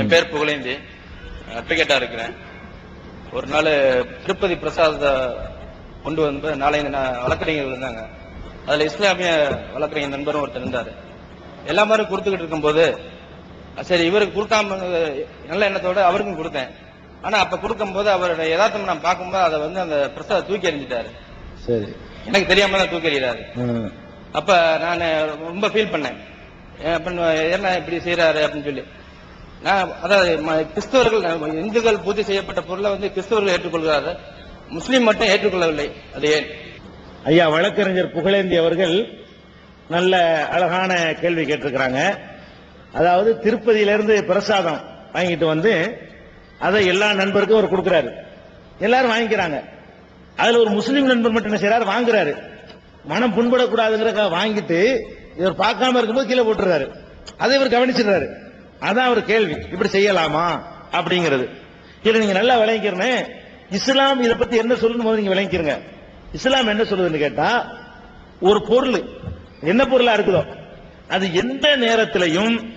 என் பேர் புகழேந்தி. அட்வொகேட்டா இருக்கிறேன். ஒரு நாள் திருப்பதி பிரசாத கொண்டு வந்து நாலஞ்சு வழக்கறிஞர்கள் இருந்தாங்க. அதுல இஸ்லாமிய வழக்கறிஞர் நண்பரும் ஒருத்தர் இருந்தாரு. எல்லா மாதிரி கொடுத்துக்கிட்டு இருக்கும்போது சரி இவருக்கு கொடுக்காம நல்ல எண்ணத்தோட அவருக்கும் கொடுத்தேன். ஆனா அப்ப கொடுக்கும்போது அவருடைய யதார்த்தம் நான் பார்க்கும்போது அதை வந்து அந்த பிரசாத தூக்கி எறிஞ்சிட்டாரு. சரி. எனக்கு தெரியாம தான் தூக்கி எறிகிறாரு. அப்ப நான் ரொம்ப ஃபீல் பண்ணேன். என்ன இப்படி செய்யறாரு அப்படின்னு சொல்லி. அதாவது ம- கிறிஸ்தவர்கள் இந்துக்கள் பூஜை செய்யப்பட்ட பொருளை வந்து கிறிஸ்தவர்கள் ஏற்றுக்கொள்கிறாரு முஸ்லீம் மட்டும் ஏற்றுக்கொள்ளவில்லை. அது ஏன்? ஐயா வழக்கறிஞர் புகழேந்தி அவர்கள் நல்ல அழகான கேள்வி கேட்டிருக்கிறாங்க. அதாவது திருப்பதியிலிருந்து பிரசாதம் வாங்கிட்டு வந்து அதை எல்லா நண்பருக்கும் அவர் கொடுக்கிறாரு. எல்லாரும் வாங்கிக்கிறாங்க. அதுல ஒரு முஸ்லீம் நண்பர் மட்டும் என்ன செய்யறாரு வாங்குறாரு. மனம் புண்படக்கூடாதுங்கிற வாங்கிட்டு இவர் பார்க்காம இருக்கும்போது கீழே போட்டுறாரு. அதை இவர் கவனிச்சிடுறாரு. அதான் அவர் கேள்வி. இப்படி செய்யலாமா? அப்படிங்கிறது. இதை நீங்க நல்லா விளங்கிக்கிறனே இஸ்லாம் இதை பத்தி என்ன சொல்லுன்னு போது நீங்க விளங்கிக்கிறங்க இஸ்லாம் என்ன சொல்லுதுன்னு கேட்டா ஒரு பொருள். என்ன பொருளா இருக்குதோ. அது எந்த நேரத்திலையும்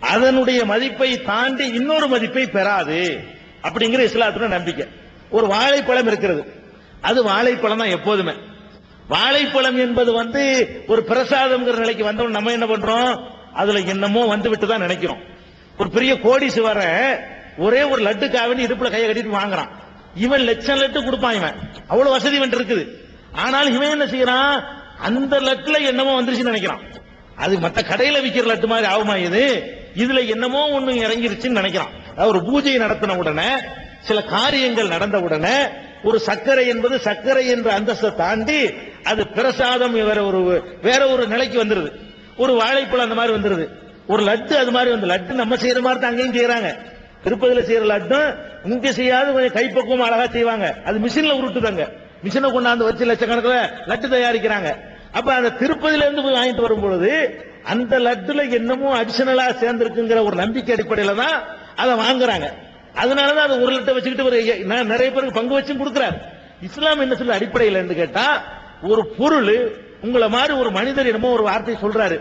அதனுடைய மதிப்பை தாண்டி இன்னொரு மதிப்பை பெறாது அப்படிங்கிற இஸ்லாத்துல நம்பிக்கை. ஒரு வாழைப்பழம் இருக்கிறது. அது வாழைப்பழம் தான் எப்போதுமே. வாழைப்பழம் என்பது வந்து ஒரு பிரசாதம்ங்கிற நிலைக்கு வந்தவன் நம்ம என்ன பண்றோம்? அதுல என்னமோ வந்து விட்டு தான் நினைக்கிறோம். ஒரு பெரிய கோடீஸ்வர ஒரே ஒரு லட்டுக்காக இடுப்புல கையை கட்டிட்டு வாங்குறான். இவன் லட்சம் லட்டு கொடுப்பான் இவன். அவ்வளவு வசதி இவன் இருக்குது. ஆனால் இவன் என்ன செய்யறான்? அந்த லட்டுல என்னமோ வந்துருச்சுன்னு நினைக்கிறான். அது மத்த கடையில விக்கிற லட்டு மாதிரி ஆகுமா இது? இதுல என்னமோ ஒண்ணு இறங்கிருச்சுன்னு நினைக்கிறான். அதாவது ஒரு பூஜையை நடத்தின உடனே சில காரியங்கள் நடந்த உடனே ஒரு சர்க்கரை என்பது சர்க்கரை என்ற அந்தஸ்தை தாண்டி அது பிரசாதம் வேற ஒரு வேற ஒரு நிலைக்கு வந்துருது. ஒரு வாழைப்பழம் அந்த மாதிரி வந்துருது. ஒரு லட்டு அது மாதிரி வந்து லட்டு நம்ம செய்யற மாதிரி தான் அங்கேயும் செய்யறாங்க. திருப்பதியில செய்யற லட்டும் இங்க செய்யாத கொஞ்சம் கைப்பக்குவம் அழகா செய்வாங்க. அது மிஷின்ல உருட்டுதாங்க. மிஷினை கொண்டாந்து வச்சு லட்சக்கணக்கில் லட்டு தயாரிக்கிறாங்க. அப்ப அந்த திருப்பதியில இருந்து போய் வாங்கிட்டு வரும் பொழுது அந்த லட்டுல என்னமோ அடிஷனலா சேர்ந்திருக்குங்கிற ஒரு நம்பிக்கை அடிப்படையில தான் அதை வாங்குறாங்க. அதனாலதான் அது ஒரு லட்டை வச்சுக்கிட்டு ஒரு நிறைய பேருக்கு பங்கு வச்சும் கொடுக்குறாரு. இஸ்லாம் என்ன சொல்ல அடிப்படையில் என்று கேட்டா ஒரு பொருள் உங்களை மாதிரி ஒரு மனிதர் என்னமோ ஒரு வார்த்தை சொல்றாரு.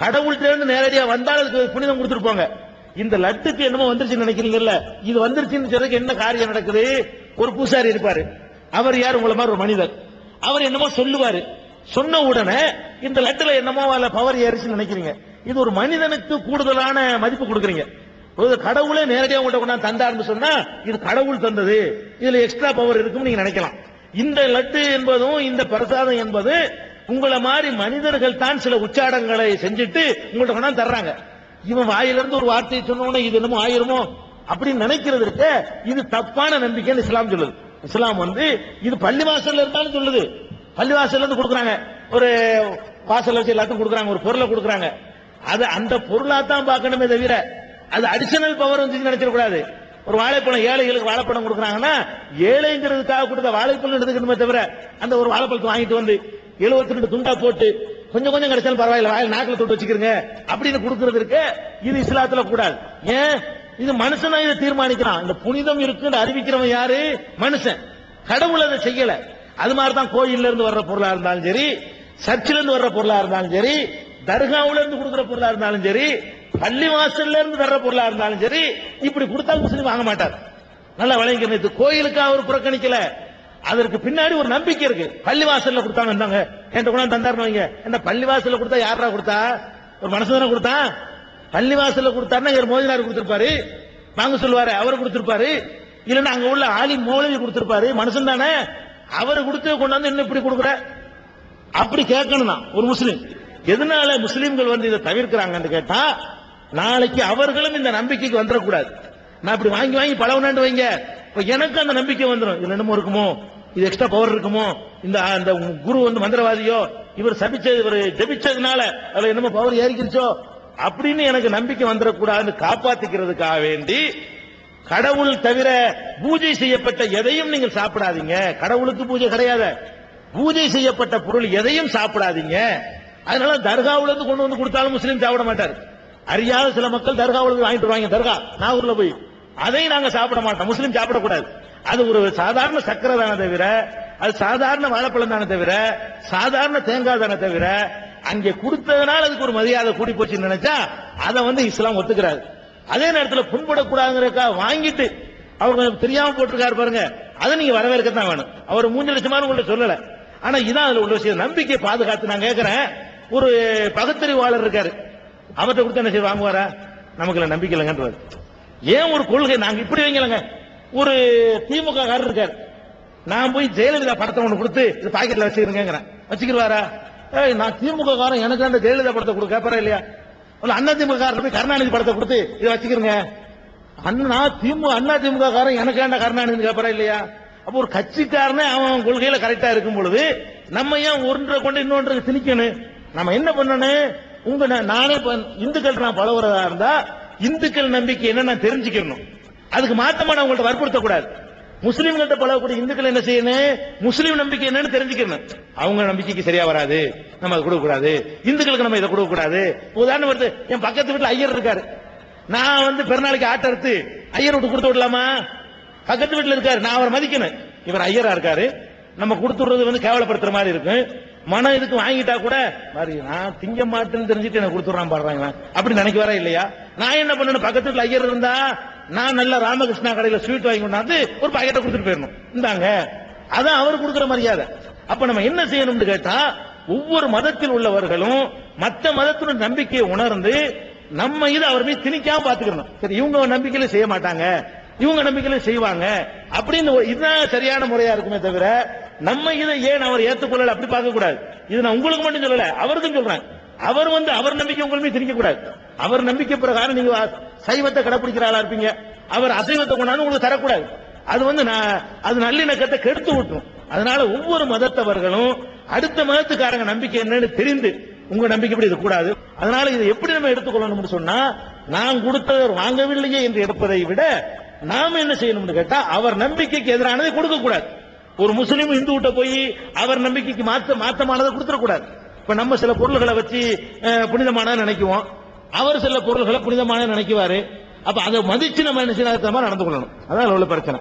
கடவுள்கிட்ட இருந்து நேரடியா வந்தால் அதுக்கு புனிதம் கொடுத்துருப்பாங்க. இந்த லட்டுக்கு என்னமோ வந்துருச்சுன்னு நினைக்கிறீங்கல்ல? இது வந்துருச்சுன்னு சொல்றதுக்கு என்ன காரியம் நடக்குது? ஒரு பூசாரி இருப்பாரு. அவர் யார்? உங்களை மாதிரி ஒரு மனிதர். அவர் என்னமோ சொல்லுவாரு. சொன்ன உடனே இந்த லட்டுல என்னமோ அதுல பவர் ஏறிச்சுன்னு நினைக்கிறீங்க. இது ஒரு மனிதனுக்கு கூடுதலான மதிப்பு கொடுக்குறீங்க. ஒரு கடவுளே நேரடியாக உங்கள்கிட்ட கொண்டாந்து தந்தார்னு சொன்னா இது கடவுள் தந்தது. இதுல எக்ஸ்ட்ரா பவர் இருக்கும்னு நீங்க நினைக்கலாம். இந்த லட்டு என்பதும் இந்த பிரசாதம் என்பது உங்களை மாதிரி மனிதர்கள் தான் சில உச்சாடங்களை செஞ்சுட்டு உங்கள்ட்ட கொண்டாந்து தர்றாங்க. இவன் வாயிலிருந்து ஒரு வார்த்தையை சொன்ன இது என்னமோ ஆயிருமோ அப்படின்னு நினைக்கிறது இருக்க இது தப்பான நம்பிக்கைன்னு இஸ்லாம் சொல்லுது. இஸ்லாம் வந்து இது பள்ளிவாசல்ல இருந்தாலும் சொல்லுது. பள்ளிவாசல்ல இருந்து கொடுக்குறாங்க. ஒரு வாசல்ல வச்சு எல்லாத்தையும் கொடுக்குறாங்க. ஒரு பொருளை கொடுக்குறாங்க. அது அந்த பொருளா தான் பார்க்கணுமே தவிர அது அடிஷனல் பவர் வந்து நினைச்சிடக்கூடாது. ஒரு வாழைப்பழம் ஏழைகளுக்கு வாழைப்பழம் கொடுக்குறாங்கன்னா ஏழைங்கிறதுக்காக கொடுத்த வாழைப்பழம் எடுத்துக்கணுமே தவிர அந்த ஒரு வாழைப்பழத்தை வாங்கிட்டு வந்து 72 ரெண்டு துண்டா போட்டு கொஞ்சம் கொஞ்சம் கிடைச்சாலும் பரவாயில்ல வாயில் நாக்கில் தொட்டு வச்சுக்கிறங்க. அப்படின்னு கொடுக்கறது இருக்கு. இது இஸ்லாத்துல கூடாது. ஏன்? இது மனுஷன் தான் இதை தீர்மானிக்கிறான். இந்த புனிதம் இருக்குன்னு அறிவிக்கிறவன் யாரு? மனுஷன். கடவுள் அதை செய்யல. அது மாதிரி தான் கோயில்ல இருந்து வர்ற பொருளா இருந்தாலும் சரி சர்ச்சில இருந்து வர்ற பொருளா இருந்தாலும் சரி தர்காவில இருந்து கொடுக்குற பொருளா இருந்தாலும் சரி பள்ளி வாசல்ல இருந்து வர்ற பொருளா இருந்தாலும் சரி இப்படி கொடுத்தா முஸ்லீம் வாங்க மாட்டார். நல்லா விளங்கிக்கணும். இது கோயிலுக்கு அவர் புறக்கணிக்கல? அதற்கு பின்னாடி ஒரு நம்பிக்கை இருக்கு. பள்ளிவாசல்ல கொடுத்தாங்க இருந்தாங்க என்கிட்ட கூட தந்தாருன்னு வைங்க. என்ன பள்ளிவாசல்ல கொடுத்தா யாரா கொடுத்தா? ஒரு மனசு தானே கொடுத்தா? பள்ளிவாசல்ல கொடுத்தாருன்னா இவர் மோதினார் கொடுத்திருப்பாரு. வாங்க சொல்லுவாரு அவர் கொடுத்திருப்பாரு. இல்லன்னா அங்க உள்ள ஆலி மௌலவி கொடுத்திருப்பாரு. மனுஷன் தானே. அவர் கொடுத்து கொண்டாந்து என்ன இப்படி கொடுக்குற? அப்படி கேட்கணும் தான் ஒரு முஸ்லீம் எதனால முஸ்லீம்கள் வந்து இதை தவிர்க்கிறாங்கன்னு கேட்டா நாளைக்கு அவர்களும் இந்த நம்பிக்கைக்கு வந்துடக்கூடாது. நான் இப்படி வாங்கி வாங்கி பழவனாண்டு வைங்க. இப்ப எனக்கு அந்த நம்பிக்கை வந்துடும் இது என்னமோ இருக்குமோ? இது எக்ஸ்ட்ரா பவர் இருக்குமோ? இந்த அந்த குரு வந்து மந்திரவாதியோ இவர் சபிச்சது இவர் ஜெபிச்சதுனால அதுல என்னமோ பவர் ஏறிக்கிருச்சோ? அப்படின்னு எனக்கு நம்பிக்கை வந்துடக்கூடாதுன்னு காப்பாத்திக்கிறதுக்காக வேண்டி கடவுள் தவிர பூஜை செய்யப்பட்ட எதையும் நீங்கள் சாப்பிடாதீங்க. கடவுளுக்கு பூஜை கிடையாது. பூஜை செய்யப்பட்ட பொருள் எதையும் சாப்பிடாதீங்க. அதனால தர்காவுல இருந்து கொண்டு வந்து கொடுத்தாலும் முஸ்லீம் சாப்பிட மாட்டார். அறியாத சில மக்கள் தர்காவுல இருந்து வாங்கிட்டு வருவாங்க. தர்கா நாகூர்ல போய். அதை நாங்க சாப்பிட மாட்டோம். முஸ்லீம் சாப்பிடக்கூடாது. அது ஒரு சாதாரண சக்கரை தானே தவிர அது சாதாரண வாழைப்பழம் தானே தவிர சாதாரண தேங்காய் தானே தவிர அங்கே கொடுத்ததுனால அதுக்கு ஒரு மரியாதை கூடி போச்சுன்னு நினைச்சா அதை வந்து இஸ்லாம் ஒத்துக்கிறாரு. அதே நேரத்தில் புண்படக்கூடாதுங்கிறக்கா வாங்கிட்டு அவர் கொஞ்சம் தெரியாம போட்டிருக்காரு பாருங்க அதை நீங்க வரவேற்கத்தான் வேணும். அவர் மூஞ்சு லட்சமான உங்கள்ட்ட சொல்லல. ஆனா இதான் அதுல உள்ள விஷயம். நம்பிக்கையை பாதுகாத்து நான் கேட்கிறேன் ஒரு பகுத்தறிவாளர் இருக்காரு. அவர்கிட்ட கொடுத்து என்ன செய்ய வாங்குவாரா? நமக்கு நம்பிக்கை இல்லைங்கன்றது ஏன் ஒரு கொள்கை? நாங்க இப்படி வைங்களங்க. ஒரு திமுக காரர் இருக்காரு. நான் போய் ஜெயலலிதா படத்தை ஒன்று கொடுத்து இது பாக்கெட்ல வச்சுக்கிறேங்கிறேன். வச்சுக்கிடுவாரா ஏய் நான் திமுக காரன் எனக்கு அந்த ஜெயலலிதா படத்தை கொடுக்க கேப்பறா இல்லையா? இல்ல அண்ணா திமுக காரர் போய் கருணாநிதி படத்தை கொடுத்து இதை வச்சுக்கிறேங்க. அண்ணா திமுக அண்ணா திமுக காரன் எனக்கு ஏன்டா கருணாநிதி கேப்பறா இல்லையா? அப்ப ஒரு கட்சிக்காரனே அவன் கொள்கையில கரெக்டா இருக்கும் பொழுது நம்ம ஏன் ஒன்றை கொண்டு இன்னொன்று திணிக்கணும்? நம்ம என்ன பண்ணணும்? உங்க நானே இந்துக்கள் நான் பழகுறதா இருந்தா இந்துக்கள் நம்பிக்கை என்ன நான் தெரிஞ்சுக்கணும். அதுக்கு மாத்தமா நான் உங்கள்ட்ட வற்புறுத்த கூடாது. முஸ்லீம்கிட்ட பழகக்கூடிய இந்துக்கள் என்ன செய்யணும்? முஸ்லீம் நம்பிக்கை என்னன்னு தெரிஞ்சுக்கணும். அவங்க நம்பிக்கைக்கு சரியா வராது. நம்ம அதை கொடுக்க கூடாது. இந்துக்களுக்கு நம்ம இதை கொடுக்க கூடாது. உதாரணம் வருது என் பக்கத்து வீட்டுல ஐயர் இருக்காரு. நான் வந்து பெருநாளைக்கு ஆட்டை எடுத்து ஐயர் விட்டு கொடுத்து விடலாமா? பக்கத்து வீட்டுல இருக்காரு. நான் அவரை மதிக்கணும். இவர் ஐயரா இருக்காரு. நம்ம கொடுத்துடுறது வந்து கேவலப்படுத்துற மாதிரி இருக்கும். மனம் இதுக்கு வாங்கிட்டா கூட மாதிரி நான் திங்க மாட்டேன்னு தெரிஞ்சுட்டு எனக்கு கொடுத்துறான் பாடுறாங்க அப்படி நினைக்க வர இல்லையா? நான் என்ன பண்ணணும்? பக்கத்து வீட்டுல ஐயர் இருந்தா நான் நல்ல ராமகிருஷ்ணா கடையில ஸ்வீட் வாங்கி கொண்டாந்து ஒரு பாக்கெட்டை கொடுத்துட்டு போயிடணும் இந்தாங்க அதான் அவர் கொடுக்குற மரியாதை. அப்ப நம்ம என்ன செய்யணும்னு கேட்டா ஒவ்வொரு மதத்தில் உள்ளவர்களும் மற்ற மதத்தினுடைய நம்பிக்கையை உணர்ந்து நம்ம இது அவர் மீது திணிக்காம பாத்துக்கணும் சரி இவங்க நம்பிக்கையில செய்ய மாட்டாங்க இவங்க நம்பிக்கையில செய்வாங்க அப்படின்னு இதுதான் சரியான முறையா இருக்குமே தவிர நம்ம இதை ஏன் அவர் ஏத்துக்கொள்ளல? அப்படி பார்க்க கூடாது. இது நான் உங்களுக்கு மட்டும் சொல்லல அவருக்கும் சொல்றேன். அவர் வந்து அவர் நம்பிக்கை உங்களுமே திணிக்க கூடாது. அவர் நம்பிக்கை பிரகாரம் நீங்க சைவத்தை கடைபிடிக்கிறாளா இருப்பீங்க. அவர் அசைவத்தை கொண்டாந்து உங்களுக்கு தரக்கூடாது. அது வந்து நான் அது நல்லிணக்கத்தை கெடுத்து விட்டுரும். அதனால ஒவ்வொரு மதத்தவர்களும் அடுத்த மதத்துக்காரங்க நம்பிக்கை என்னன்னு தெரிந்து உங்க நம்பிக்கை இப்படி இருக்கக்கூடாது அதனால இதை எப்படி நம்ம எடுத்துக்கொள்ளணும்னு சொன்னா நான் கொடுத்தவர் வாங்கவில்லையே என்று எடுப்பதை விட நாம என்ன செய்யணும்னு கேட்டா அவர் நம்பிக்கைக்கு எதிரானதை கொடுக்க கூடாது ஒரு முஸ்லீம் இந்து கிட்ட போய் அவர் நம்பிக்கைக்கு மாத்த மாத்தமானதை கொடுத்துடக்கூடாது. இப்ப நம்ம சில பொருள்களை வச்சு அஹ், புனிதமானதை நினைக்குவோம். அவர் சில பொருள்களை புனிதமான நினைக்குவாரு. அப்ப அதை மதிச்சு நம்ம என்ன செய்யணும் மாதிரி நடந்து கொள்ளணும் அதான் உள்ள பிரச்சனை.